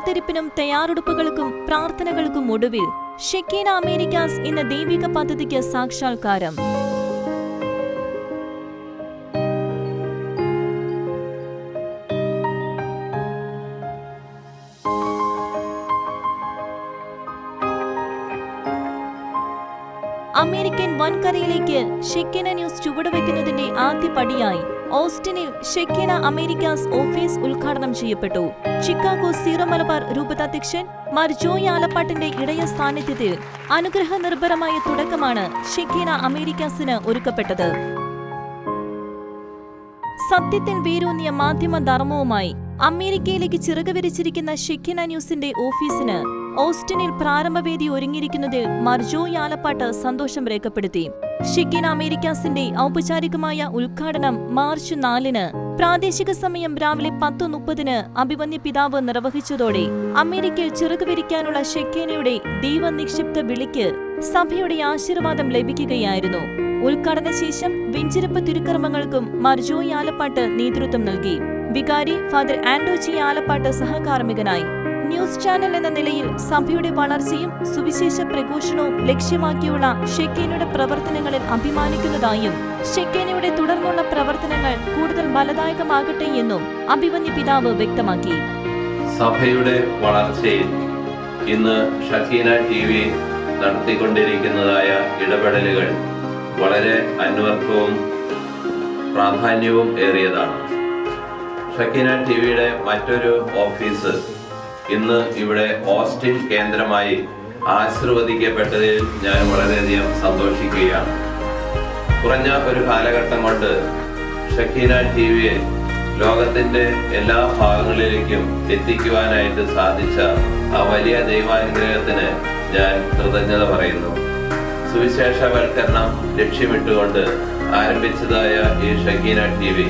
കാത്തിരിപ്പിനും തയ്യാറെടുപ്പുകൾക്കും പ്രാർത്ഥനകൾക്കും ഒടുവിൽ ഷെക്കീന അമേരിക്കാസ് എന്ന ദൈവിക പദ്ധതിക്ക് സാക്ഷാത്കാരം. അമേരിക്കൻ വൻകരയിലേക്ക് ഷെക്കിന ന്യൂസ് ചുവടുവെക്കുന്നതിന്റെ ആദ്യ പടിയായി ഓസ്റ്റിനിൽ ഷെക്കിന അമേരിക്കാസ് ഓഫീസ് ഉദ്ഘാടനം ചെയ്യപ്പെട്ടു. ചിക്കാഗോ സീറോ മലബാർ രൂപതാധ്യക്ഷൻ മാർ ആലപ്പാട്ടിന്റെ ഇടയ സാന്നിധ്യത്തിൽ അനുഗ്രഹ നിർഭരമായ തുടക്കമാണ് ഷെക്കിന അമേരിക്കാസിന് ഒരുക്കപ്പെട്ടത്. സത്യത്തിൽ വേരൂന്നിയ മാധ്യമ ധർമ്മവുമായി അമേരിക്കയിലേക്ക് ചിറകുവിരിച്ചിരിക്കുന്ന ഷെക്കിന ന്യൂസിന്റെ ഓഫീസിന് ഓസ്റ്റിനിൽ പ്രാരംഭവേദി ഒരുങ്ങിയിരിക്കുന്നതിൽ മർജോ ആലപ്പാട്ട് സന്തോഷം രേഖപ്പെടുത്തി. ഷിക്കിന അമേരിക്കാസിന്റെ ഔപചാരികമായ ഉദ്ഘാടനം മാർച്ച് നാലിന്. പ്രാദേശിക സമയം രാവിലെ പത്ത് മുപ്പതിന് അഭിമന്യ പിതാവ് നിർവഹിച്ചതോടെ അമേരിക്കയിൽ ചിറക് വിരിക്കാനുള്ള ഷെക്കേനയുടെ ദൈവനിക്ഷിപ്ത വിളിക്ക് സഭയുടെ ആശീർവാദം ലഭിക്കുകയായിരുന്നു. ഉദ്ഘാടന ശേഷം വെഞ്ചിരപ്പ് തിരുക്കർമ്മങ്ങൾക്കും മർജോയി ആലപ്പാട്ട് നേതൃത്വം നൽകി. വികാരി ഫാദർ ആൻഡോജി ആലപ്പാട്ട് സഹകാർമ്മികനായി. ന്യൂസ് ചാനൽ എന്ന നിലയിൽ സഭയുടെ വളർച്ചയും സുവിശേഷ പ്രഘോഷണവും ലക്ഷ്യമാക്കിയുള്ള ഷെക്കേനയുടെ പ്രവർത്തനങ്ങളിൽ അഭിമാനിക്കുന്നതായും ഷെക്കേനയുടെ തുടർന്നുള്ള പ്രവർത്തനങ്ങൾ കൂടുതൽ ഫലദായകമാകട്ടെ എന്നും അഭിമന്യ പിതാവ് വ്യക്തമാക്കി. സഭയുടെ വളർച്ചയിൽ ഇന്ന് ഷക്കീന ടി വി നടത്തിക്കൊണ്ടിരിക്കുന്നതായ ഇടപെടലുകൾ വളരെ അന്വർത്ഥവും പ്രാധാന്യവും ഏറിയതാണ്. ഷക്കീന ടി വിയുടെ മറ്റൊരു ഓഫീസ് ഇന്ന് ഇവിടെ ഓസ്റ്റിൻ കേന്ദ്രമായി ആശീർവദിക്കപ്പെട്ടതിൽ ഞാൻ വളരെയധികം സന്തോഷിക്കുകയാണ്. കുറഞ്ഞ ഒരു കാലഘട്ടം കൊണ്ട് ഷക്കീന ടി വിയെ ലോകത്തിന്റെ എല്ലാ ഭാഗങ്ങളിലേക്കും എത്തിക്കുവാനായിട്ട് സാധിച്ച ആ വലിയ ദൈവാനുഗ്രഹത്തിന് ഞാൻ കൃതജ്ഞത പറയുന്നു. സുവിശേഷവൽക്കരണം ലക്ഷ്യമിട്ടുകൊണ്ട് ആരംഭിച്ചതായ ഈ ഷക്കീന ടി വി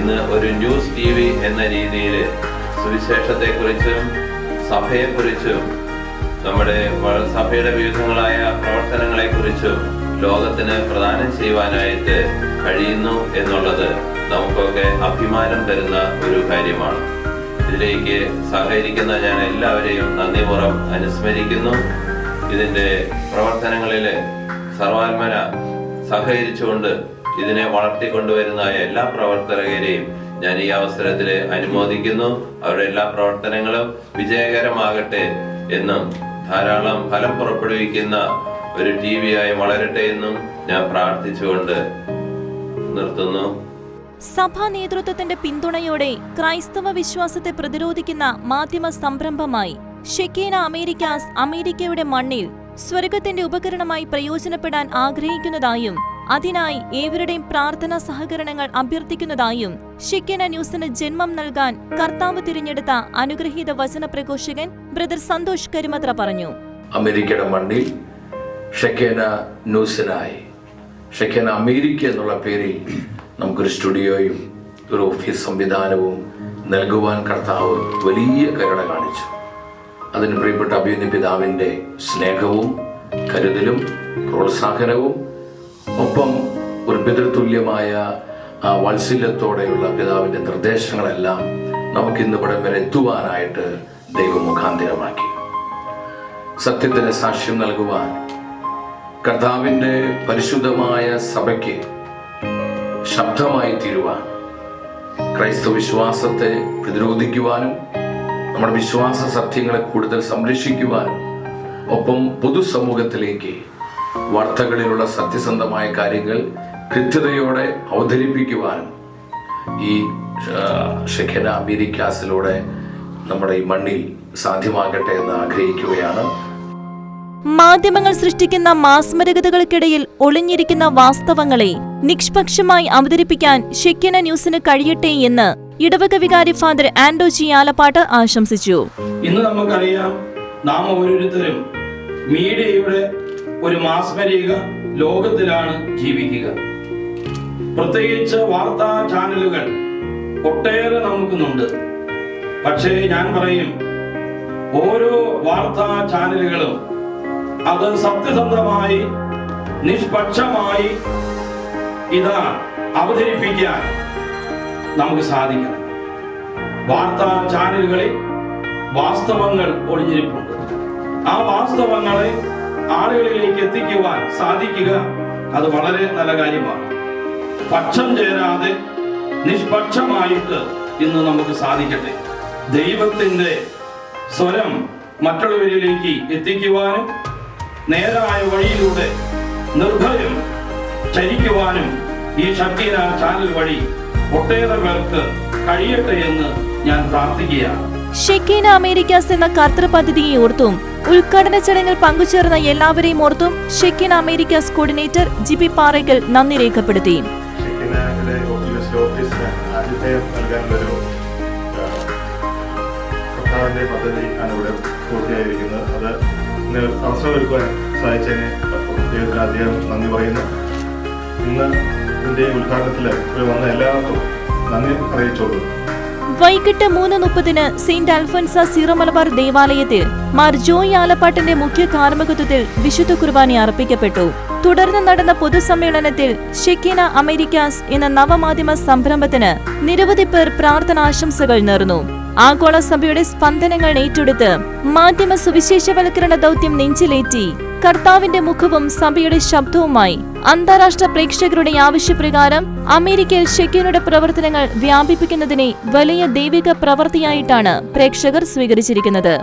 ഇന്ന് ഒരു ന്യൂസ് ടി വി എന്ന രീതിയിൽ സുവിശേഷത്തെക്കുറിച്ചും സഭയെക്കുറിച്ചും നമ്മുടെ സഭയുടെ വിവിധങ്ങളായ പ്രവർത്തനങ്ങളെക്കുറിച്ചും ലോകത്തിന് പ്രദാനം ചെയ്യുവാനായിട്ട് കഴിയുന്നു എന്നുള്ളത് നമുക്കൊക്കെ അഭിമാനം തരുന്ന ഒരു കാര്യമാണ്. ഇതിലേക്ക് സഹകരിക്കുന്ന ഞാൻ എല്ലാവരെയും നന്ദി പുറം അനുസ്മരിക്കുന്നു. ഇതിന്റെ പ്രവർത്തനങ്ങളിൽ സർവാത്മന സഹകരിച്ചുകൊണ്ട് ഇതിനെ വളർത്തിക്കൊണ്ടുവരുന്ന എല്ലാ പ്രവർത്തകരെയും ഞാൻ ഈ അവസരത്തിൽ അനുമോദിക്കുന്നു. അവരുടെ എല്ലാ പ്രവർത്തനങ്ങളും വിജയകരമാകട്ടെ എന്നും ധാരാളം ഫലം പുറപ്പെടുവിക്കുന്ന ഒരു ടി ആയി വളരട്ടെ എന്നും ഞാൻ പ്രാർത്ഥിച്ചുകൊണ്ട് നിർത്തുന്നു. സഭാ നേതൃത്വത്തിന്റെ പിന്തുണയോടെ ക്രൈസ്തവ വിശ്വാസത്തെ പ്രതിരോധിക്കുന്ന മാധ്യമ സംരംഭമായി ഷെക്കീന അമേരിക്കാസ് അമേരിക്കയുടെ മണ്ണിൽ സ്വർഗത്തിന്റെ ഉപകരണമായി പ്രയോജനപ്പെടാൻ ആഗ്രഹിക്കുന്നതായും അതിനായി ഏവരുടെയും പ്രാർത്ഥനാ സഹകരണങ്ങൾ അഭ്യർത്ഥിക്കുന്നതായും ഷിക്കന ന്യൂസിന് ജന്മം നൽകാൻ കർത്താവ് തിരഞ്ഞെടുത്ത അനുഗ്രഹീത വചന പ്രഘോഷകൻ ബ്രദർ സന്തോഷ് കരിമത്ര പറഞ്ഞു. അമേരിക്കയുടെ മണ്ണിൽ ഷെക്കേന ന്യൂസിനായി. ഷെക്കേന അമേരിക്ക എന്നുള്ള പേരിൽ നമുക്കൊരു സ്റ്റുഡിയോയും ഒരു ഓഫീസ് സംവിധാനവും നൽകുവാൻ കർത്താവ് വലിയ കരുണ കാണിച്ചു. അതിന് പ്രിയപ്പെട്ട അഭിനന്ദ പിതാവിന്റെ സ്നേഹവും കരുതലും പ്രോത്സാഹനവും ഒപ്പം ഒരു പിതൃതുല്യമായ വാത്സല്യത്തോടെയുള്ള പിതാവിന്റെ നിർദ്ദേശങ്ങളെല്ലാം നമുക്ക് ഇന്ന് ഇവിടം വരെ എത്തുവാനായിട്ട് ദൈവം മുഖാന്തിരമാക്കി. സത്യത്തിന് സാക്ഷ്യം നൽകുവാൻ കർത്താവിന്റെ പരിശുദ്ധമായ സഭയ്ക്ക് ശബ്ദമായി തീരുവാൻ ക്രൈസ്തവ വിശ്വാസത്തെ പ്രതിരോധിക്കുവാനും നമ്മുടെ വിശ്വാസ സത്യങ്ങളെ കൂടുതൽ സംരക്ഷിക്കുവാനും ഒപ്പം പൊതുസമൂഹത്തിലേക്ക് വാർത്തകളിലുള്ള സത്യസന്ധമായ കാര്യങ്ങൾ കൃത്യതയോടെ അവതരിപ്പിക്കുവാനും ഈ ഷെഖന അമേരിക്കാസിലൂടെ നമ്മുടെ ഈ മണ്ണിൽ സാധ്യമാകട്ടെ എന്ന് ആഗ്രഹിക്കുകയാണ്. മാധ്യമങ്ങൾ സൃഷ്ടിക്കുന്ന മാസ്മരകതകൾക്കിടയിൽ ഒളിഞ്ഞിരിക്കുന്ന വാസ്തവങ്ങളെ നിഷ്പക്ഷമായി അവതരിപ്പിക്കാൻ ഷെക്കിന ന്യൂസിന് കഴിയട്ടെ എന്ന് ഇടവക വികാരി ഫാദർ ആൻഡോജി ആലപ്പാട്ട് ആശംസിച്ചു. ഇന്ന് നമുക്കറിയാം നാം ഓരോരുത്തരും മീഡിയയുടെ ഒരു മാസ്മരിക ലോകത്തിലാണ് ജീവിക്കുക. പ്രത്യേകിച്ച് വാർത്താ ചാനലുകൾ ഒട്ടേറെ നമുക്കുന്നുണ്ട്. പക്ഷേ ഞാൻ പറയും ഓരോ വാർത്താ ചാനലുകളും അത് സത്യസന്ധമായി നിഷ്പക്ഷമായി ഇതാ അവതരിപ്പിക്കാൻ നമുക്ക് സാധിക്കണം. വാർത്താ ചാനലുകളിൽ വാസ്തവങ്ങൾ ഒളിഞ്ഞിരിപ്പുണ്ട്. ആ വാസ്തവങ്ങളെ ആളുകളിലേക്ക് എത്തിക്കുവാൻ സാധിക്കുക. അത് വളരെ നല്ല കാര്യമാണ്. പക്ഷം ചേരാതെ നിഷ്പക്ഷമായിട്ട് ഇന്ന് നമുക്ക് സാധിക്കട്ടെ. ദൈവത്തിന്റെ സ്വരം മറ്റുള്ളവരിലേക്ക് എത്തിക്കുവാനും നേരായ വഴിയിലൂടെ നിർഭയം ചരിക്കുവാനും ഈ ഷക്കീന ചാനൽ വഴി ഒട്ടേറെ പേർക്ക് കഴിയട്ടെ എന്ന് ഞാൻ പ്രാർത്ഥിക്കുകയാണ്. ഷെക്കീന അമേരിക്കാസ് എന്ന കർത്തൃ പദ്ധതിയെ ഓർത്തും ഉദ്ഘാടന ചടങ്ങിൽ പങ്കുചേർന്ന എല്ലാവരെയും ഓർത്തും Shekinah Americas coordinator G P Parakkal നന്ദി രേഖപ്പെടുത്തി. ഉദ്ഘാടനത്തിൽ വന്ന എല്ലാവർക്കും നന്ദി അറിയിച്ചോളൂ വൈകിട്ട് മൂന്ന് മുപ്പതിന് സെന്റ് അൽഫൻസ സീറോ മലബാർ ദേവാലയത്തിൽ മാർ ജോയ് ആലപ്പാട്ടിന്റെ മുഖ്യ കാർമ്മികത്വത്തിൽ വിശുദ്ധ കുർബാനി അർപ്പിക്കപ്പെട്ടു. തുടർന്ന് നടന്ന പൊതുസമ്മേളനത്തിൽ ഷെക്കിന അമേരിക്കാസ് എന്ന നവമാധ്യമ സംരംഭത്തിന് നിരവധി പേർ പ്രാർത്ഥനാശംസകൾ നേർന്നു. ആഗോള സഭയുടെ സ്പന്ദനങ്ങൾ ഏറ്റെടുത്ത് മാധ്യമ സുവിശേഷവൽക്കരണ ദൗത്യം നെഞ്ചിലേറ്റി. കർത്താവിന്റെ മുഖവും സഭയുടെ ശബ്ദവുമായി അന്താരാഷ്ട്ര പ്രേക്ഷകരുടെ ആവശ്യപ്രകാരം അമേരിക്കയിൽ ഷെക്കീനയുടെ പ്രവർത്തനങ്ങൾ വ്യാപിപ്പിക്കുന്നതിനെ വലിയ ദൈവിക പ്രവൃത്തിയായിട്ടാണ് പ്രേക്ഷകർ സ്വീകരിച്ചിരിക്കുന്നത്.